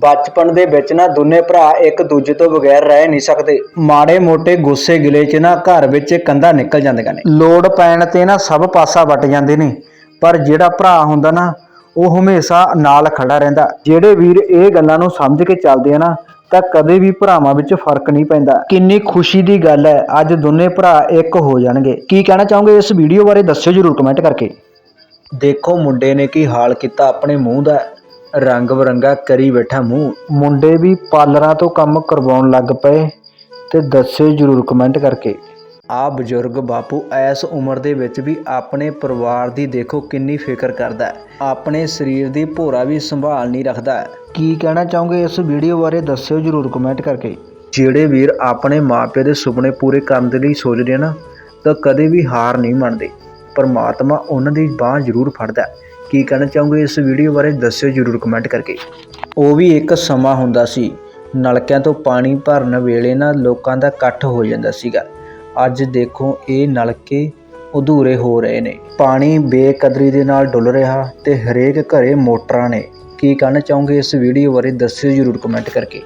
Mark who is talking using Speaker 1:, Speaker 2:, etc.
Speaker 1: ਬਚਪਨ ਦੇ ਵਿੱਚ ਨਾ ਦੋਨੇ ਭਰਾ ਇੱਕ ਦੂਜੇ ਤੋਂ ਬਗੈਰ ਰਹਿ ਨਹੀਂ ਸਕਦੇ। ਮਾੜੇ ਮੋਟੇ ਗੁੱਸੇ ਗਿਲੇ 'ਚ ਨਾ ਘਰ ਵਿੱਚ ਕੰਧਾਂ ਨਿਕਲ ਜਾਂਦੀਆਂ ਨੇ। ਲੋੜ ਪੈਣ ਤੇ ਨਾ ਸਭ ਪਾਸਾ ਵੱਟ ਜਾਂਦੇ ਨੇ। ਪਰ ਜਿਹੜਾ ਭਰਾ ਹੁੰਦਾ ਨਾ, ਉਹ ਹਮੇਸ਼ਾ ਨਾਲ ਖੜਾ ਰਹਿੰਦਾ। ਜਿਹੜੇ ਵੀਰ ਇਹ ਗੱਲਾਂ ਨੂੰ ਸਮਝ ਕੇ ਚੱਲਦੇ ਆ ਨਾ, ਤਾਂ ਕਦੇ ਵੀ ਭਰਾਵਾਂ ਵਿੱਚ ਫ਼ਰਕ ਨਹੀਂ ਪੈਂਦਾ। ਕਿੰਨੀ ਖੁਸ਼ੀ ਦੀ ਗੱਲ ਹੈ, ਅੱਜ ਦੋਨੇ ਭਰਾ ਇੱਕ ਹੋ ਜਾਣਗੇ। ਕੀ ਕਹਿਣਾ ਚਾਹੋਗੇ ਇਸ ਵੀਡੀਓ ਬਾਰੇ, ਦੱਸਿਓ ਜਰੂਰ ਕਮੈਂਟ ਕਰਕੇ। ਦੇਖੋ ਮੁੰਡੇ ਨੇ ਕੀ ਹਾਲ ਕੀਤਾ ਆਪਣੇ ਮੂੰਹ ਦਾ। ਰੰਗ ਬਰੰਗਾ ਕਰੀ ਬੈਠਾ ਮੂੰਹ। ਮੁੰਡੇ ਵੀ ਪਾਲਰਾਂ ਤੋਂ ਕੰਮ ਕਰਵਾਉਣ ਲੱਗ ਪਏ ਤੇ ਦੱਸਿਓ ਜਰੂਰ ਕਮੈਂਟ ਕਰਕੇ। ਆ ਬਜ਼ੁਰਗ ਬਾਪੂ ਐਸ ਉਮਰ ਦੇ ਵਿੱਚ ਵੀ ਆਪਣੇ ਪਰਿਵਾਰ ਦੀ ਦੇਖੋ ਕਿੰਨੀ ਫਿਕਰ ਕਰਦਾ ਆਪਣੇ ਸਰੀਰ ਦੀ ਭੋਰਾ ਵੀ ਸੰਭਾਲ ਨਹੀਂ ਰੱਖਦਾ ਕੀ ਕਹਿਣਾ ਚਾਹੋਗੇ ਇਸ ਵੀਡੀਓ ਬਾਰੇ ਦੱਸਿਓ ਜਰੂਰ ਕਮੈਂਟ ਕਰਕੇ। ਜਿਹੜੇ ਵੀਰ ਆਪਣੇ ਮਾਪੇ ਦੇ ਸੁਪਨੇ ਪੂਰੇ ਕਰਨ ਦੇ ਲਈ ਸੋਚਦੇ ਆ ਨਾ, ਤਾਂ ਕਦੇ ਵੀ ਹਾਰ ਨਹੀਂ ਮੰਨਦੇ। ਪਰਮਾਤਮਾ ਉਹਨਾਂ ਦੀ ਬਾਹ ਜ਼ਰੂਰ ਫੜਦਾ ਕੀ ਕਹਿਣਾ ਚਾਹੋਗੇ ਇਸ ਵੀਡੀਓ ਬਾਰੇ ਦੱਸਿਓ ਜਰੂਰ ਕਮੈਂਟ ਕਰਕੇ। ਉਹ ਵੀ ਇੱਕ ਸਮਾਂ ਹੁੰਦਾ ਸੀ, ਨਲਕਿਆਂ ਤੋਂ ਪਾਣੀ ਭਰਨ ਵੇਲੇ ਨਾ ਲੋਕਾਂ ਦਾ ਇਕੱਠ ਹੋ ਜਾਂਦਾ ਸੀਗਾ। ਅੱਜ ਦੇਖੋ ਇਹ ਨਲਕੇ ਅਧੂਰੇ ਹੋ ਰਹੇ ਨੇ। ਪਾਣੀ ਬੇਕਦਰੀ ਦੇ ਨਾਲ ਡੁੱਲ ਰਿਹਾ ਤੇ ਹਰੇਕ ਘਰੇ ਮੋਟਰਾਂ ਨੇ। ਕੀ ਕਹਿਣਾ ਚਾਹੋਗੇ ਇਸ ਵੀਡੀਓ ਬਾਰੇ ਦੱਸਿਓ ਜਰੂਰ ਕਮੈਂਟ ਕਰਕੇ।